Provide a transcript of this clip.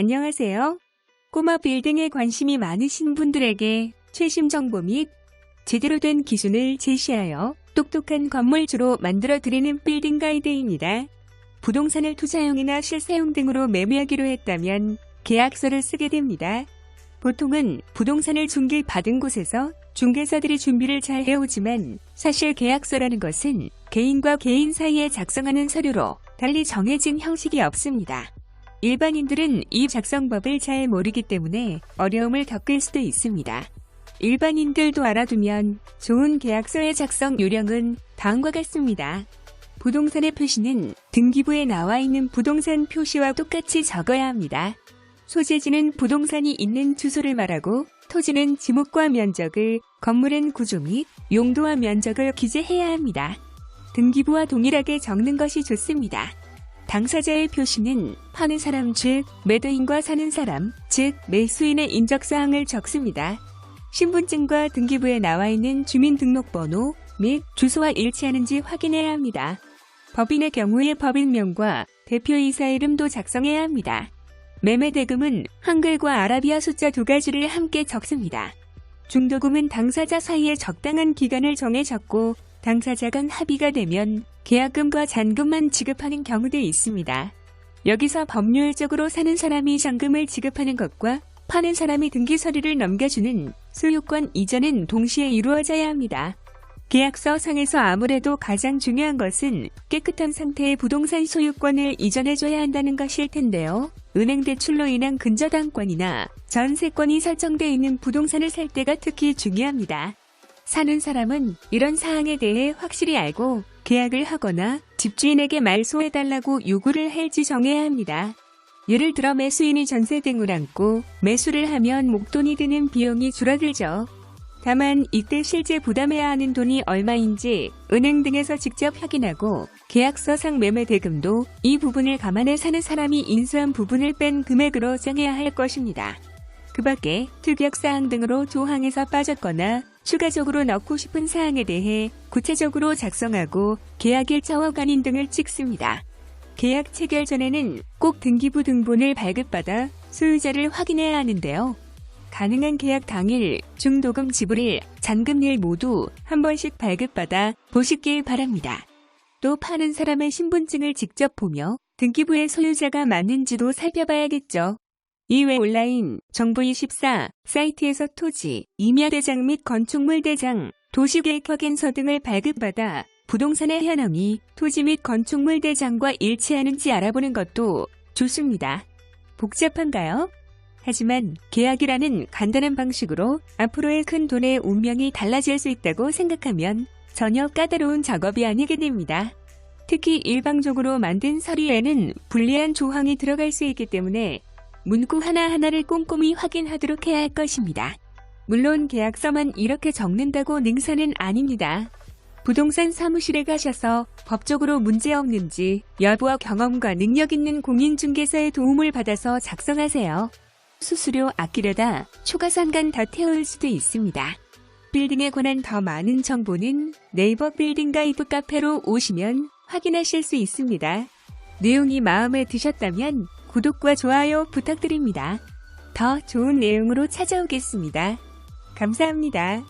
안녕하세요. 꼬마 빌딩에 관심이 많으신 분들에게 최신 정보 및 제대로 된 기준을 제시하여 똑똑한 건물주로 만들어드리는 빌딩 가이드입니다. 부동산을 투자용이나 실사용 등으로 매매하기로 했다면 계약서를 쓰게 됩니다. 보통은 부동산을 중개받은 곳에서 중개사들이 준비를 잘 해오지만 사실 계약서라는 것은 개인과 개인 사이에 작성하는 서류로 달리 정해진 형식이 없습니다. 일반인들은 이 작성법을 잘 모르기 때문에 어려움을 겪을 수도 있습니다. 일반인들도 알아두면 좋은 계약서의 작성 요령은 다음과 같습니다. 부동산의 표시는 등기부에 나와 있는 부동산 표시와 똑같이 적어야 합니다. 소재지는 부동산이 있는 주소를 말하고 토지는 지목과 면적을, 건물은 구조 및 용도와 면적을 기재해야 합니다. 등기부와 동일하게 적는 것이 좋습니다. 당사자의 표시는 파는 사람 즉 매도인과 사는 사람 즉 매수인의 인적사항을 적습니다. 신분증과 등기부에 나와 있는 주민등록번호 및 주소와 일치하는지 확인해야 합니다. 법인의 경우에 법인명과 대표이사 이름도 작성해야 합니다. 매매 대금은 한글과 아라비아 숫자 두 가지를 함께 적습니다. 중도금은 당사자 사이에 적당한 기간을 정해 적고 당사자 간 합의가 되면 계약금과 잔금만 지급하는 경우도 있습니다. 여기서 법률적으로 사는 사람이 잔금을 지급하는 것과 파는 사람이 등기 서류를 넘겨주는 소유권 이전은 동시에 이루어져야 합니다. 계약서 상에서 아무래도 가장 중요한 것은 깨끗한 상태의 부동산 소유권을 이전해줘야 한다는 것일 텐데요. 은행 대출로 인한 근저당권이나 전세권이 설정되어 있는 부동산을 살 때가 특히 중요합니다. 사는 사람은 이런 사항에 대해 확실히 알고 계약을 하거나 집주인에게 말소해달라고 요구를 할지 정해야 합니다. 예를 들어 매수인이 전세 등을 안고 매수를 하면 목돈이 드는 비용이 줄어들죠. 다만 이때 실제 부담해야 하는 돈이 얼마인지 은행 등에서 직접 확인하고 계약서상 매매 대금도 이 부분을 감안해 사는 사람이 인수한 부분을 뺀 금액으로 정해야 할 것입니다. 그 밖에 특약 사항 등으로 조항에서 빠졌거나 추가적으로 넣고 싶은 사항에 대해 구체적으로 작성하고 계약일자와 간인 등을 찍습니다. 계약 체결 전에는 꼭 등기부 등본을 발급받아 소유자를 확인해야 하는데요. 가능한 계약 당일 중도금 지불일, 잔금일 모두 한 번씩 발급받아 보시길 바랍니다. 또 파는 사람의 신분증을 직접 보며 등기부의 소유자가 맞는지도 살펴봐야겠죠. 이외 온라인 정부24 사이트에서 토지, 임야대장 및 건축물 대장, 도시계획 확인서 등을 발급받아 부동산의 현황이 토지 및 건축물 대장과 일치하는지 알아보는 것도 좋습니다. 복잡한가요? 하지만 계약이라는 간단한 방식으로 앞으로의 큰 돈의 운명이 달라질 수 있다고 생각하면 전혀 까다로운 작업이 아니게 됩니다. 특히 일방적으로 만든 서류에는 불리한 조항이 들어갈 수 있기 때문에 문구 하나하나를 꼼꼼히 확인하도록 해야 할 것입니다. 물론 계약서만 이렇게 적는다고 능사는 아닙니다. 부동산 사무실에 가셔서 법적으로 문제 없는지 여부와 경험과 능력 있는 공인중개사의 도움을 받아서 작성하세요. 수수료 아끼려다 초과 상간 더 태울 수도 있습니다. 빌딩에 관한 더 많은 정보는 네이버 빌딩 가이드 카페로 오시면 확인하실 수 있습니다. 내용이 마음에 드셨다면 구독과 좋아요 부탁드립니다. 더 좋은 내용으로 찾아오겠습니다. 감사합니다.